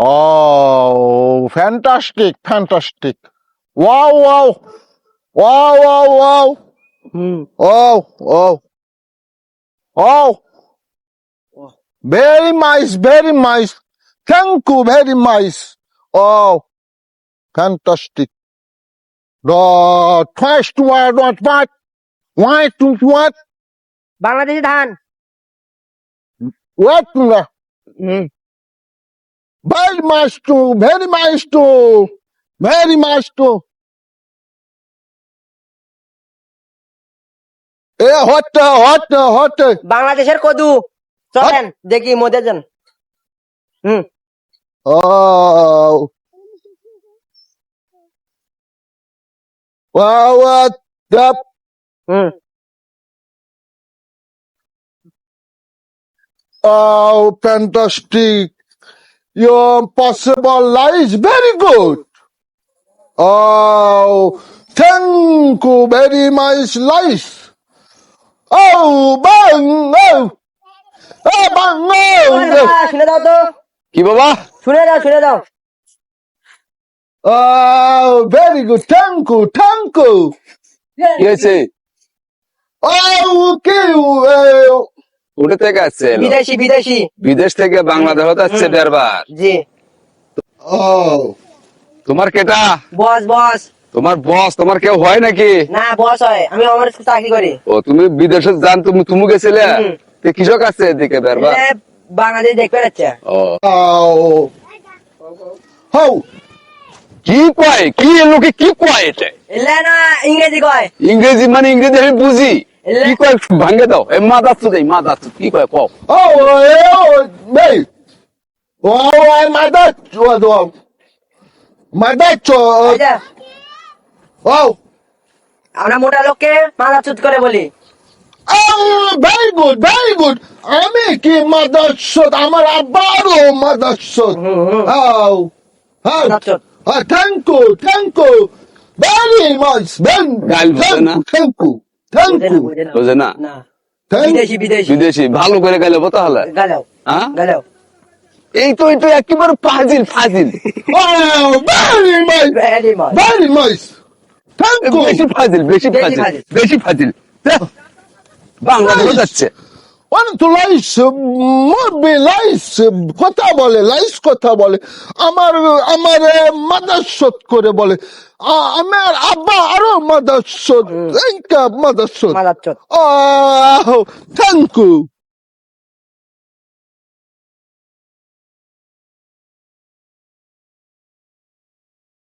Oh, fantastic, fantastic. Wow, wow. Wow, wow, wow. Hmm Oh, oh. Oh. Very nice, very nice. Thank you, very nice. Oh, fantastic. The first word was what? Why to what? Bangladeshi ধান What? Hmm Very much too, very much too, very much too. এ hot hot hot বাংলাদেশের কদু চলেন দেখি মধ্যে যান হুম Oh. Wow, what the hmm oh fantastic. Your possible life very good. Oh thank you very much life. Oh bang oh. Oh bang oh. শুনে দাও তো কি বাবা Uh, শুনে দাও শুনে দাও Oh very good. Thank you, thank you. কি হয়েছে Oh okay. Uh, উঠে থেকে আসছে বিদেশি বিদেশি। বিদেশ থেকে বাংলাদেশ হতে আসছে বেরবার জি। oh. তোমার কেটা? বস বস। তোমার বস তোমার কেউ হয় নাকি? না বস হয়। আমি আমার চাকরি করি। ও তুমি বিদেশে যান তুমি তুমি গেছিলে? তে কৃষক আছে এদিকে বেরবার বাংলাদেশ দেখতে যাচ্ছে। ও. Oh. কি কয়? কি লোকে কি কয় এটা এলে না ইংরেজি কয়। ইংরেজি মানে ইংরেজি আমি বুঝি। কি কয় ভাঙ্গে দাও। এ মা দাচ্ছ দেই মা দাচ্ছ কি কয় কও. Oh, I my dad was um, my dad uh, আচ্ছা, oh, আমরা মোটা লোককে মাথা চুত করে বলি। oh, very good, very আমি কি মাদাসত আমার আবারও মাদাসত হুম, হুম। Oh, oh, মাদারচোদ। oh, thank you, thank you. বোঝে না? বিদেশি বিদেশি। বিদেশি। ভালো করে গেলে তাহলে? হ্যাঁ? এই তো এটা একেবারে ফাজিল ফাজিল। বেশি ফাজিল বেশি ফাজিল। বেশি ফাজিল। বাংলাদেশ যাচ্ছে। অনেক লাইস মরবে লাইস কথা বলে লাইস কথা বলে আমার আমার মাদাসত করে বলে। আমার আব্বা আরও মাদাসত মাদাসত। Thank you